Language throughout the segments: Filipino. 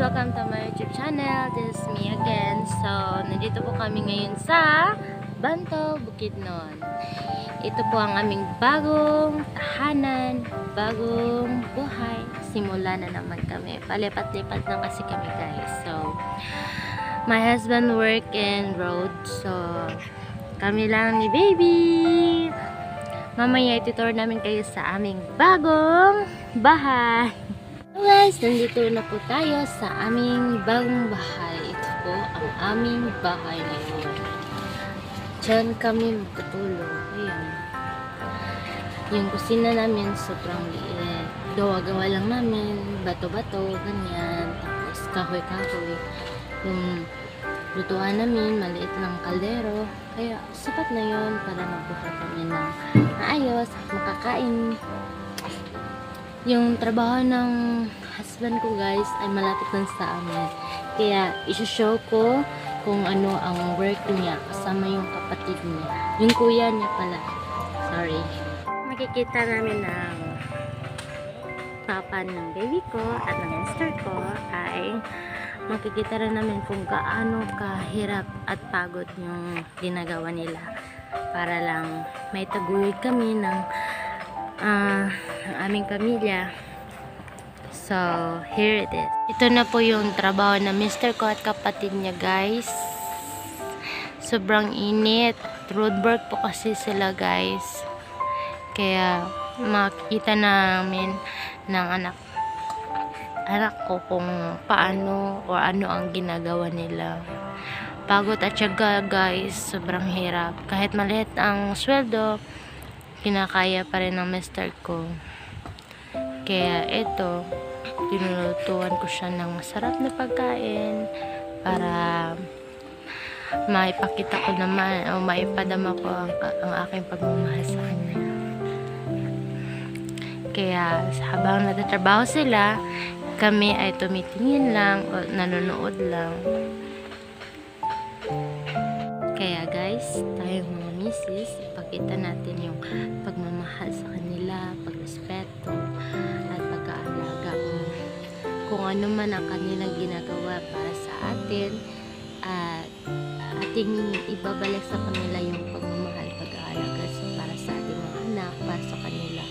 welcome to my YouTube channel. This is me again. So, nandito po kami ngayon sa Banto, Bukidnon. Ito po ang aming bagong tahanan, bagong buhay. Simula na naman kami. Palipat-lipat lang kasi kami guys. So, my husband work in road. So, kami lang ni baby. Mamaya itutur namin kayo sa aming bagong bahay. Guys, nandito na po tayo sa aming bagong bahay. Ito po ang aming bahay ngayon. Diyan kami magtutulog. Ayan. Yung kusina namin sobrang liit. Gawa-gawa lang namin. Bato-bato, ganyan. Tapos kahoy-kahoy. Yung lutuan namin, maliit lang kaldero. Kaya sapat na yon para mabuhay kami ng maayos makakain yung trabaho ng husband ko guys ay malapit lang sa amin. Kaya isushow ko kung ano ang work niya kasama yung kapatid niya. Yung kuya niya pala. Sorry. Makikita namin ng papa ng baby ko at ng mister ko ay makikita rin namin kung gaano kahirap at pagod yung ginagawa nila para lang may taguyod kami ng ah, aming pamilya. So, here it is. Ito na po yung trabaho ng mister ko at kapatid niya, guys. Sobrang init. Road po kasi sila, guys. Kaya, makikita namin ng anak anak ko kung paano o ano ang ginagawa nila. Pagod at syaga, guys. Sobrang hirap. Kahit maliit ang sweldo, kinakaya pa rin ng mister ko. Kaya ito, tinulutuan ko siya ng masarap na pagkain para maipakita ko naman o maipadama ko ang, ang aking pagmamahal sa kanya. Kaya habang nagtatrabaho sila, kami ay tumitingin lang o nanonood lang. Kaya guys, tayong mga misis, ipakita natin yung pagmamahal sa kanila, pagrespeto, at pag-aalaga kung, kung ano man ang kanilang ginagawa para sa atin at ating ibabalik sa kanila yung pagmamahal, pag-aalaga para sa ating mga anak, para sa kanila.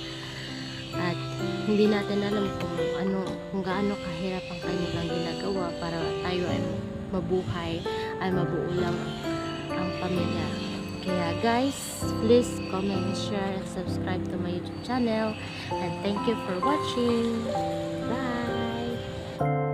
At hindi natin alam kung ano, kung gaano kahirap ang kanilang ginagawa para tayo ay mabuhay, ay mabuo lang ang pamilya. Kaya guys, please comment, share, and subscribe to my YouTube channel. And thank you for watching. Bye!